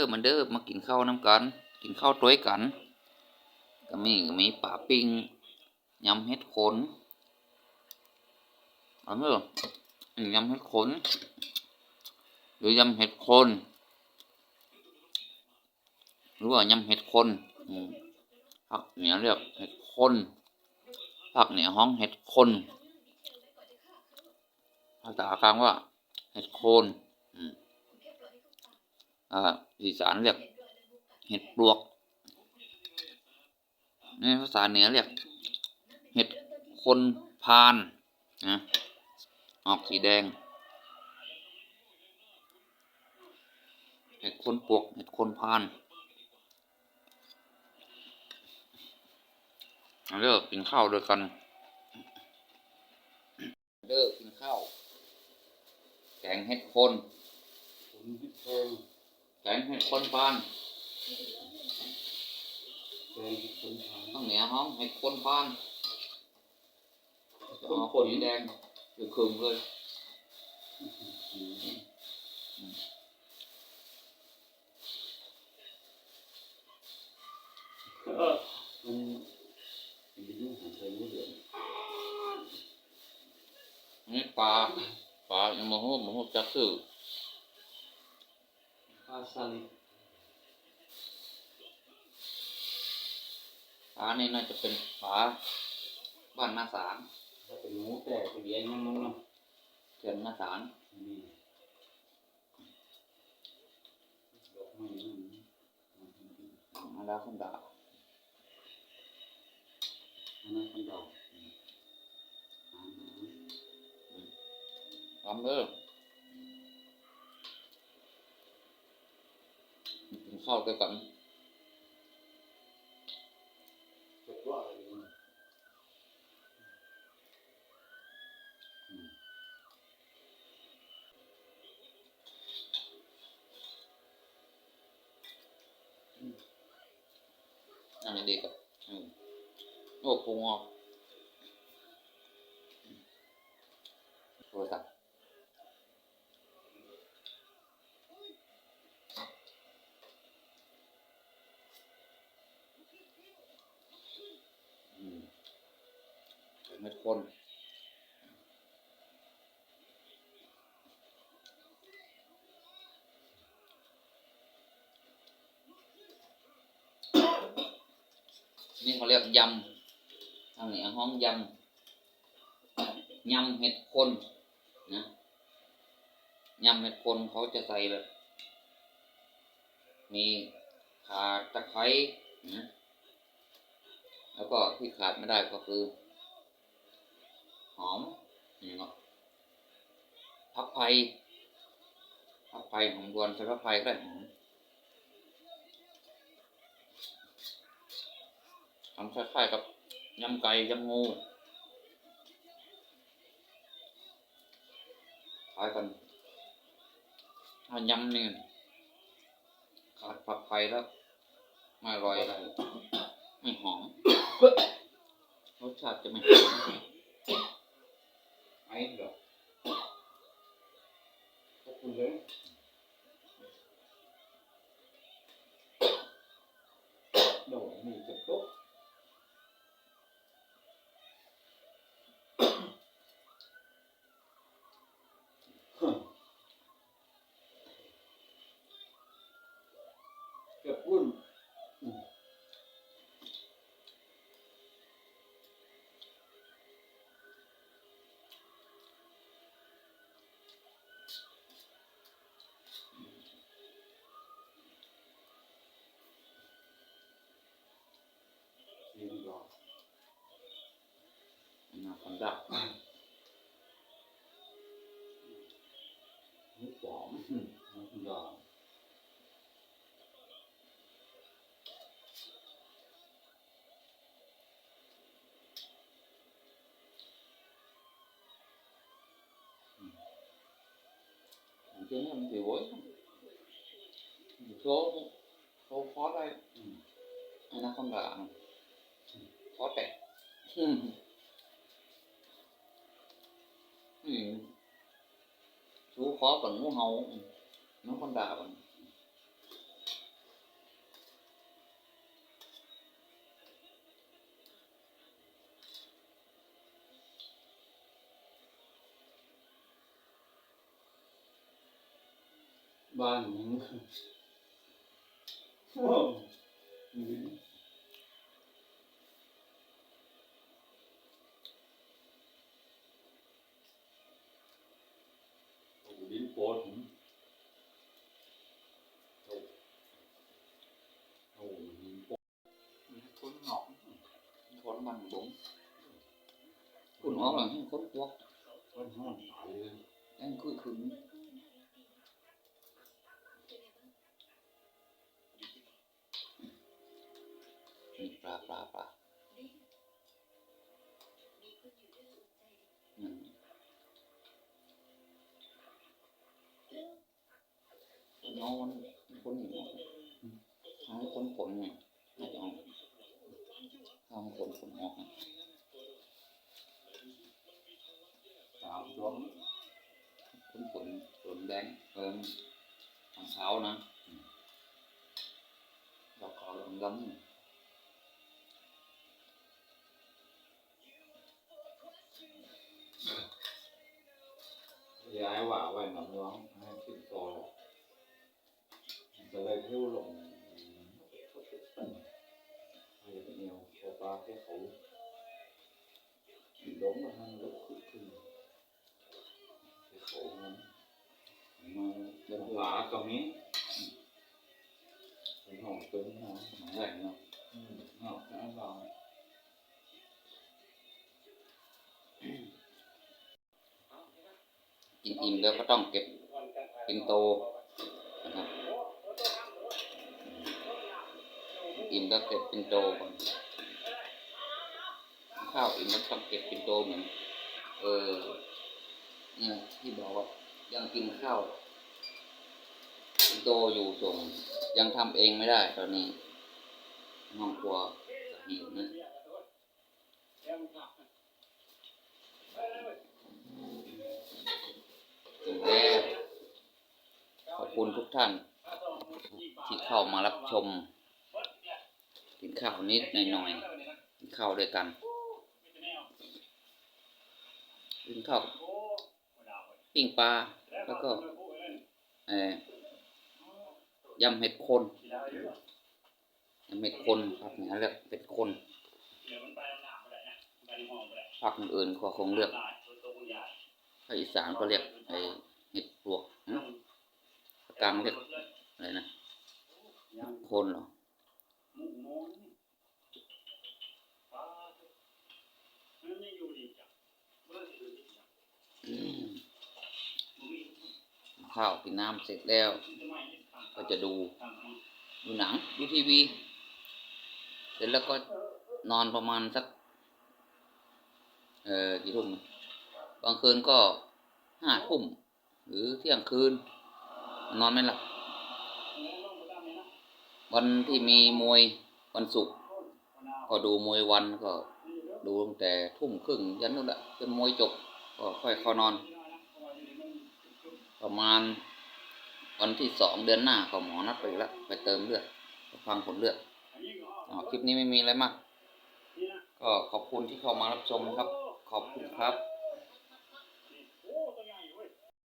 อมันเด้อมากินข้าวน้ำกัน กินข้าวต้วยกัน ก็มีก็มีป่าปิ้งยำเห็ดขนเอาเนอะอืมยำเห็ดขนหรือยำเห็ดโคนหรือว่ายำเห็ดคนอืมภาคเหนือเรียกเห็ดคนภาคเหนือห้องเห็ดคนภาษากลางว่า เห็ดโคน อ่าอีสานเรียกเห็ดปลวกในภาษาเหนือเรียกเห็ดคนพานนะออกสีแดง เห็ดคนปลวก เห็ดคนพานเลิกกินข้าวด้วยกันเลิกกินข้าวแกงเห็ดคนผมพิเศษแกงเห็ดคน พานเป็นคนทางข้างเหนือห้องเห็ดคนพานจะออกสีแดงหรือคืมเลยมันเป็นเรื่องของใจรู้เรื่องนี่ปลาปลายังมาหูมาหูจักซื้อ ข้าสันปลานี่น่าจะเป็นปลาบ้านนาสารถ้าเป็นหมูแต่เป็นเลี้ยงมันมันเนาะเขื่อนนาสารนี่ดอกไม้นั่นมาแล้วคนด่าอันนั้นคนดอกทำเด้อกินข้าวด้วยกันจะว่าอะไรเนี่ยนั่นดีกับอืม โอ้พุงออกโทรศัพท์อืม เม็ดคน นี่เขาเรียกยำทางเหนือห้องยำยำเห็ดคนนะยำเห็ดคนเขาจะใส่แบบ มีขาตะไคร้นะแล้วก็ที่ขาดไม่ได้ก็คือ อมนี่เนาะพักไผ่พักไผ่หอมรวนใส่พักไผ่ก็ได้หอมทำคล้ายๆกับยำไก่ยำงูคล้ายกันถ้ายำนี่ขาดผักไผ่แล้วไม่อร่อยอะไรไม่หอมรสชาติจะไม่หอม ไอ้ดอกขอบคุณเล นะคนดักหูปอมดอก chứ nó bị bối số số khó đây hay nó không là khó tệ สู้ขอก่อนงูเห่าน้องคนด่าก่อนบ้านนี้ คนบังบงคุณออกหลังให้คนพวคนห้องตายเลยอันคือขึงนี่ปลาปลาปลาน้อนคนหนึ่งออกเอาให้คนขนไงน่าจะออก เอาให้คนขนออกนะสามดวงคนขนขนแดงเอิมทางเท้านะเราขอลงล้ำย้ายว่าไว้หนำร้องให้ขึ้นต่อจะเลยพูดลง แนวพอปลาแค่เขาล้มมาทางลุกขึ้นขึ้นแค่เขามันมาเดินหลา ตรงนี้าะอืมเอาเอาเอากินอิ่มแล้วก็ต้องเก็บเป็นโตนะครับอิ่มแล้วเก็บเป็นต้องเก็บเป็นโตเหมือนเออเนี่ยที่บอกว่ายังกินข้าวเป็นโตอยู่ส่ง ยังทำเองไม่ได้ตอนนี้ห้องครัวหิวนะแล้วขอบคุณทุกท่าน ที่เข้ามารับชม กินข้าวนิดหน่อยๆกินข้าวด้วยกัน กินข้าวปิ้งปลาแล้วก็ยำเห็ดคนยำเห็ดคนภาคเหนือเรียกเห็ดคนภาคอื่นก็คงเรียกภาคอีสานก็เรียกไอเห็ดปลวกกลางเรียกอะไรนะเห็ดโคนเหรอม ข้าวกินน้ำเสร็จแล้ว ก็จะดูดูหนังดูทีวี เสร็จแล้วก็นอนประมาณสัก เอ่อกี่ทุ่มบางคืนก็ห้าทุ่มหรือเที่ยงคืน นอนไม่หลับวันที่มีมวยวันศุกร์ก็ดูมวยวันก็ดูตั้งแต่ทุ่มครึ่งยันนู่นแหละจนมวยจบก็ค่อยเข้านอน ประมาณวันที่สองเดือนหน้าเขาหมอนัดไปแล้วไปเติมเลือดฟังผลเลือดอ๋อคลิปนี้ไม่มีอะไรมาก ก็ขอบคุณที่เข้ามารับชมครับ ขอบคุณครับ